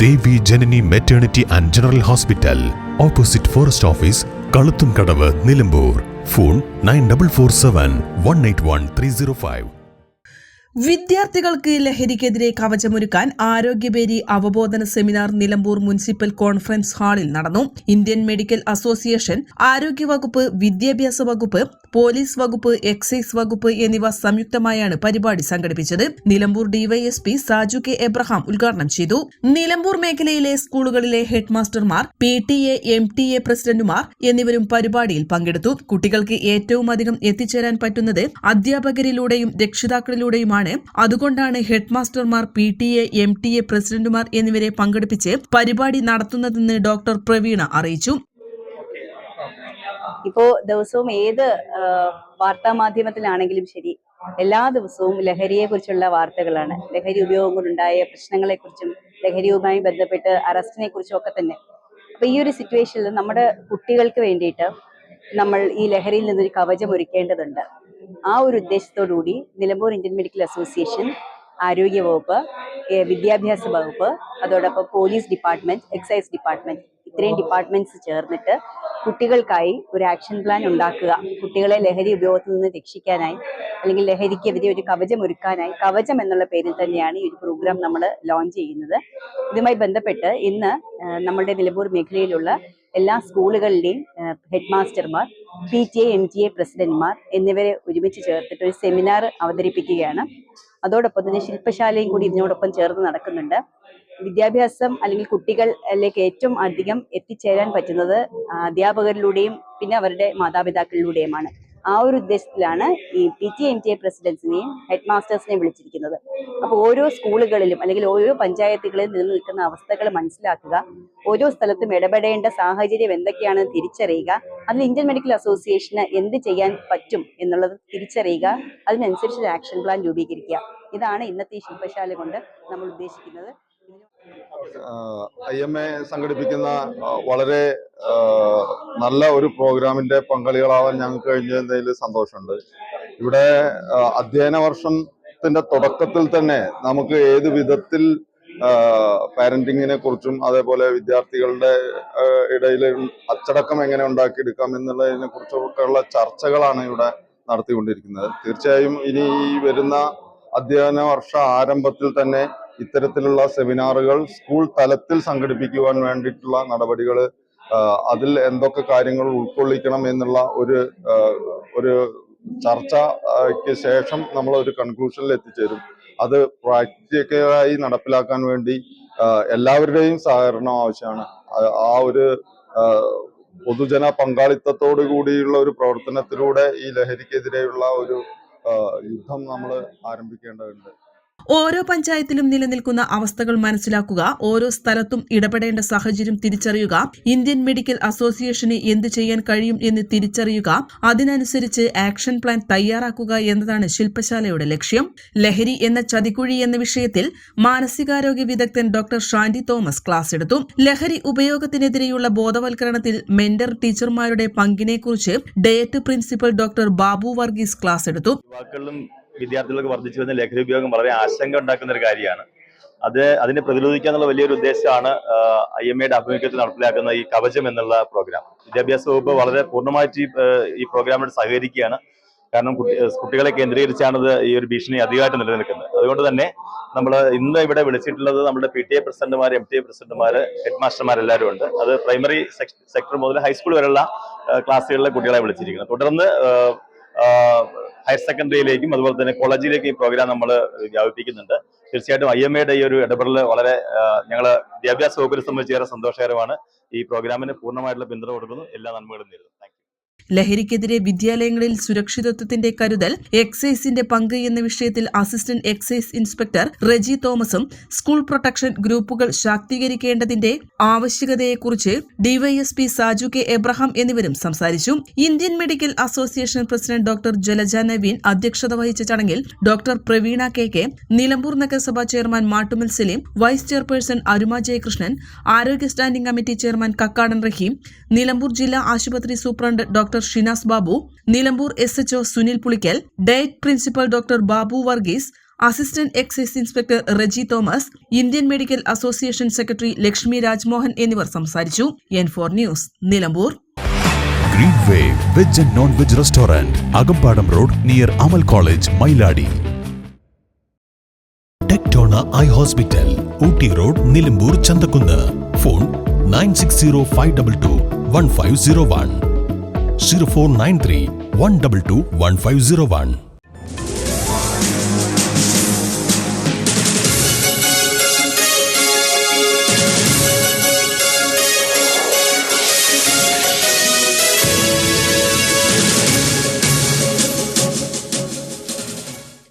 Devi Janani maternity and general hospital opposite forest office കളുത്തും Kadavu Nilambur. Phone nine double four seven one eight one three zero five വിദ്യാർത്ഥികൾക്ക് ലഹരിക്കെതിരെ കവചമൊരുക്കാൻ ആരോഗ്യപേരി അവബോധന seminar Nilambur municipal conference ഹാളിൽ നടന്നു. Indian medical association ആരോഗ്യവകുപ്പ് വിദ്യാഭ്യാസ വകുപ്പ് പോലീസ് വകുപ്പ് എക്സൈസ് വകുപ്പ് എന്നിവ സംയുക്തമായാണ് പരിപാടി സംഘടിപ്പിച്ചത്. Nilambur DYSP Saju K Abraham ഉദ്ഘാടനം ചെയ്തു. നിലമ്പൂർ മേഖലയിലെ സ്കൂളുകളിലെ ഹെഡ്മാസ്റ്റർമാർ P T A M T A പ്രസിഡന്റുമാർ എന്നിവരും പരിപാടിയിൽ പങ്കെടുത്തു. കുട്ടികൾക്ക് ഏറ്റവും അധികം എത്തിച്ചേരാൻ പറ്റുന്നത് അധ്യാപകരിലൂടെയും രക്ഷിതാക്കളിലൂടെയുമാണ്. അതുകൊണ്ടാണ് ഹെഡ്മാസ്റ്റർമാർ P T A M T A പ്രസിഡന്റുമാർ എന്നിവരെ പങ്കെടുപ്പിച്ച് പരിപാടി നടത്തുന്നതെന്ന് ഡോക്ടർ പ്രവീണ അറിയിച്ചു. ഇപ്പോ ദിവസവും ഏത് വാർത്താ മാധ്യമത്തിലാണെങ്കിലും ശരി എല്ലാ ദിവസവും ലഹരിയെ കുറിച്ചുള്ള വാർത്തകളാണ്. ലഹരി ഉപയോഗം കൊണ്ടുണ്ടായ പ്രശ്നങ്ങളെ കുറിച്ചും ലഹരിയുമായി ബന്ധപ്പെട്ട് അറസ്റ്റിനെ കുറിച്ചും ഒക്കെ തന്നെ. അപ്പൊ ഈ ഒരു സിറ്റുവേഷനിൽ നമ്മുടെ കുട്ടികൾക്ക് വേണ്ടിയിട്ട് നമ്മൾ ഈ ലഹരിയിൽ നിന്നൊരു കവചം ഒരുക്കേണ്ടതുണ്ട്. ആ ഒരു ഉദ്ദേശത്തോടുകൂടി നിലമ്പൂർ ഇന്ത്യൻ മെഡിക്കൽ അസോസിയേഷൻ ആരോഗ്യ വകുപ്പ് വിദ്യാഭ്യാസ വകുപ്പ് അതോടൊപ്പം പോലീസ് ഡിപ്പാർട്ട്മെന്റ് എക്സൈസ് ഡിപ്പാർട്ട്മെന്റ് ഇത്രയും ഡിപ്പാർട്ട്മെന്റ്സ് ചേർന്നിട്ട് കുട്ടികൾക്കായി ഒരു ആക്ഷൻ പ്ലാൻ ഉണ്ടാക്കുക. കുട്ടികളെ ലഹരി ഉപയോഗത്തിൽ നിന്ന് രക്ഷിക്കാനായി അല്ലെങ്കിൽ ലഹരിക്കെതിരെ ഒരു കവചം ഒരുക്കാനായി. കവചം എന്നുള്ള പേരിൽ തന്നെയാണ് ഈ ഒരു പ്രോഗ്രാം നമ്മൾ ലോഞ്ച് ചെയ്യുന്നത്. ഇതുമായി ബന്ധപ്പെട്ട് ഇന്ന് നമ്മുടെ നിലമ്പൂർ മേഖലയിലുള്ള എല്ലാ സ്കൂളുകളിലെയും head മാസ്റ്റർമാർ P T A M T A പ്രസിഡന്റ്മാർ എന്നിവരെ ഒരുമിച്ച് ചേർത്തിട്ട് ഒരു സെമിനാർ അവതരിപ്പിക്കുകയാണ്. അതോടൊപ്പം തന്നെ ശില്പശാലയും കൂടി ഇതിനോടൊപ്പം ചേർന്ന് നടക്കുന്നുണ്ട്. വിദ്യാഭ്യാസം അല്ലെങ്കിൽ കുട്ടികളിലേക്ക് ഏറ്റവും അധികം എത്തിച്ചേരാൻ പറ്റുന്നത് അധ്യാപകരിലൂടെയും പിന്നെ അവരുടെ മാതാപിതാക്കളിലൂടെയുമാണ്. ആ ഒരു ഉദ്ദേശത്തിലാണ് ഈ P T M T A പ്രസിഡൻസിനെയും head മാസ്റ്റേഴ്സിനെയും വിളിച്ചിരിക്കുന്നത്. അപ്പോൾ ഓരോ സ്കൂളുകളിലും അല്ലെങ്കിൽ ഓരോ പഞ്ചായത്തുകളിലും നിലനിൽക്കുന്ന അവസ്ഥകൾ മനസ്സിലാക്കുക. ഓരോ സ്ഥലത്തും ഇടപെടേണ്ട സാഹചര്യം എന്തൊക്കെയാണെന്ന് തിരിച്ചറിയുക. അതിൽ ഇന്ത്യൻ മെഡിക്കൽ അസോസിയേഷന് എന്ത് ചെയ്യാൻ പറ്റും എന്നുള്ളത് തിരിച്ചറിയുക. അതിനനുസരിച്ച് ആക്ഷൻ പ്ലാൻ രൂപീകരിക്കുക. ഇതാണ് ഇന്നത്തെ ശില്പശാല കൊണ്ട് നമ്മൾ ഉദ്ദേശിക്കുന്നത്. ഐ എം എ സംഘടിപ്പിക്കുന്ന വളരെ നല്ല ഒരു പ്രോഗ്രാമിന്റെ പങ്കാളികളാവാൻ ഞങ്ങൾക്ക് കഴിഞ്ഞതിൽ സന്തോഷമുണ്ട്. ഇവിടെ അധ്യയന വർഷത്തിന്റെ തുടക്കത്തിൽ തന്നെ നമുക്ക് ഏത് വിധത്തിൽ പാരന്റിങ്ങിനെ കുറിച്ചും അതേപോലെ വിദ്യാർത്ഥികളുടെ ഇടയിൽ അച്ചടക്കം എങ്ങനെ ഉണ്ടാക്കിയെടുക്കാം എന്നുള്ളതിനെ കുറിച്ചൊക്കെയുള്ള ചർച്ചകളാണ് ഇവിടെ നടത്തിക്കൊണ്ടിരിക്കുന്നത്. തീർച്ചയായും ഇനി ഈ വരുന്ന അധ്യയന വർഷ ആരംഭത്തിൽ തന്നെ ഇത്തരത്തിലുള്ള സെമിനാറുകൾ സ്കൂൾ തലത്തിൽ സംഘടിപ്പിക്കുവാൻ വേണ്ടിയിട്ടുള്ള നടപടികൾ അതിൽ എന്തൊക്കെ കാര്യങ്ങൾ ഉൾക്കൊള്ളിക്കണം എന്നുള്ള ഒരു ഒരു ചർച്ചയ്ക്ക് ശേഷം നമ്മൾ ഒരു കൺക്ലൂഷനിൽ എത്തിച്ചേരും. അത് പ്രാക്ടിക്കലായി നടപ്പിലാക്കാൻ വേണ്ടി എല്ലാവരുടെയും സഹകരണം ആവശ്യമാണ്. ആ- ഒരു പൊതുജന പങ്കാളിത്തത്തോടു കൂടിയുള്ള ഒരു പ്രവർത്തനത്തിലൂടെ ഈ ലഹരിക്കെതിരെയുള്ള ഒരു യുദ്ധം നമ്മൾ ആരംഭിക്കേണ്ടതുണ്ട്. ഓരോ പഞ്ചായത്തിലും നിലനിൽക്കുന്ന അവസ്ഥകൾ മനസ്സിലാക്കുക ഓരോ സ്ഥലത്തും ഇടപെടേണ്ട സാഹചര്യം തിരിച്ചറിയുക ഇന്ത്യൻ മെഡിക്കൽ അസോസിയേഷന് എന്ത് ചെയ്യാൻ കഴിയും എന്ന് തിരിച്ചറിയുക അതിനനുസരിച്ച് ആക്ഷൻ പ്ലാൻ തയ്യാറാക്കുക എന്നതാണ് ശില്പശാലയുടെ ലക്ഷ്യം. ലഹരി എന്ന ചതിക്കുഴി എന്ന വിഷയത്തിൽ മാനസികാരോഗ്യ വിദഗ്ധൻ ഡോക്ടർ ഷാൻഡി തോമസ് ക്ലാസ് എടുത്തു. ലഹരി ഉപയോഗത്തിനെതിരെയുള്ള ബോധവൽക്കരണത്തിൽ മെന്റർ ടീച്ചർമാരുടെ പങ്കിനെക്കുറിച്ച് DIET principal doctor Babu Varghese class എടുത്തു. വിദ്യാർത്ഥികൾക്ക് വർദ്ധിച്ചു വരുന്ന ലഹരി ഉപയോഗം വളരെ ആശങ്ക ഉണ്ടാക്കുന്ന ഒരു കാര്യമാണ്. അത് അതിനെ പ്രതിരോധിക്കുക എന്നുള്ള വലിയൊരു ഉദ്ദേശമാണ് ഐ എം എയുടെ ആഭിമുഖ്യത്തിൽ നടപ്പിലാക്കുന്ന ഈ കവചം എന്നുള്ള പ്രോഗ്രാം. വിദ്യാഭ്യാസ വകുപ്പ് വളരെ പൂർണമായിട്ട് ഈ, പ്രോഗ്രാമിനോട് സഹകരിക്കുകയാണ്. കാരണം കുട്ടികളെ കേന്ദ്രീകരിച്ചാണ് ഈ ഒരു ഭീഷണി അധികമായിട്ട് നിലനിൽക്കുന്നത്. അതുകൊണ്ട് തന്നെ നമ്മൾ ഇന്ന് ഇവിടെ വിളിച്ചിട്ടുള്ളത് നമ്മുടെ പി ടി എ പ്രസിഡന്റുമാർ എം ടി എ പ്രസിഡന്റുമാർ ഹെഡ് മാസ്റ്റർമാർ എല്ലാവരും ഉണ്ട്. അത് പ്രൈമറി സെക്ടർ മുതൽ ഹൈസ്കൂൾ വരെയുള്ള ക്ലാസ്സുകളിലെ കുട്ടികളെ വിളിച്ചിരിക്കുന്നത്. തുടർന്ന് ഹയർ സെക്കൻഡറിയിലേക്കും അതുപോലെ തന്നെ കോളേജിലേക്കും ഈ പ്രോഗ്രാം നമ്മൾ വ്യാപിപ്പിക്കുന്നുണ്ട്. തീർച്ചയായിട്ടും ഐ എം എയുടെ ഈ ഒരു ഇടപെടൽ വളരെ ഞങ്ങൾ വിദ്യാഭ്യാസ വകുപ്പിനെ സംബന്ധിച്ച് ഏറെ സന്തോഷകരമാണ്. ഈ പ്രോഗ്രാമിന് പൂർണമായിട്ടുള്ള പിന്തുണ കൊടുക്കുന്നു. എല്ലാ നന്മകളും താങ്ക് ലഹരിക്കെതിരെ വിദ്യാലയങ്ങളിൽ സുരക്ഷിതത്വത്തിന്റെ കരുതൽ എക്സൈസിന്റെ പങ്ക് എന്ന വിഷയത്തിൽ അസിസ്റ്റന്റ് എക്സൈസ് ഇൻസ്പെക്ടർ റെജി തോമസും സ്കൂൾ പ്രൊട്ടക്ഷൻ ഗ്രൂപ്പുകൾ ശാക്തീകരിക്കേണ്ടതിന്റെ ആവശ്യകതയെക്കുറിച്ച് ഡിവൈഎസ്പി സാജു കെ എബ്രഹാം എന്നിവരും സംസാരിച്ചു. Indian medical association president doctor Jalaja Naveen അധ്യക്ഷത വഹിച്ച ചടങ്ങിൽ doctor Praveena K K Nilambur നഗരസഭാ chairman Mattumal Saleem vice chairperson Aruma Jayakrishnan ആരോഗ്യ standing committee chairman Kakkadan Rahim Nilambur ജില്ലാ ആശുപത്രി superintendent doctor Shinas Babu Nilambur S HO Sunil Pulikkal DIET principal doctor Babu Varghese assistant excise inspector Reji Thomas Indian medical association secretary Lakshmi Rajmohan എന്നിവർ സംസാരിച്ചു. N four news Nilambur. Green veg and non veg restaurant Akampadam road near Amal college Mailadi Tectona eye hospital Ooty road Nilambur Chanthakkunnu phone nine six zero five double two one five zero one zero four nine three one double two one five zero one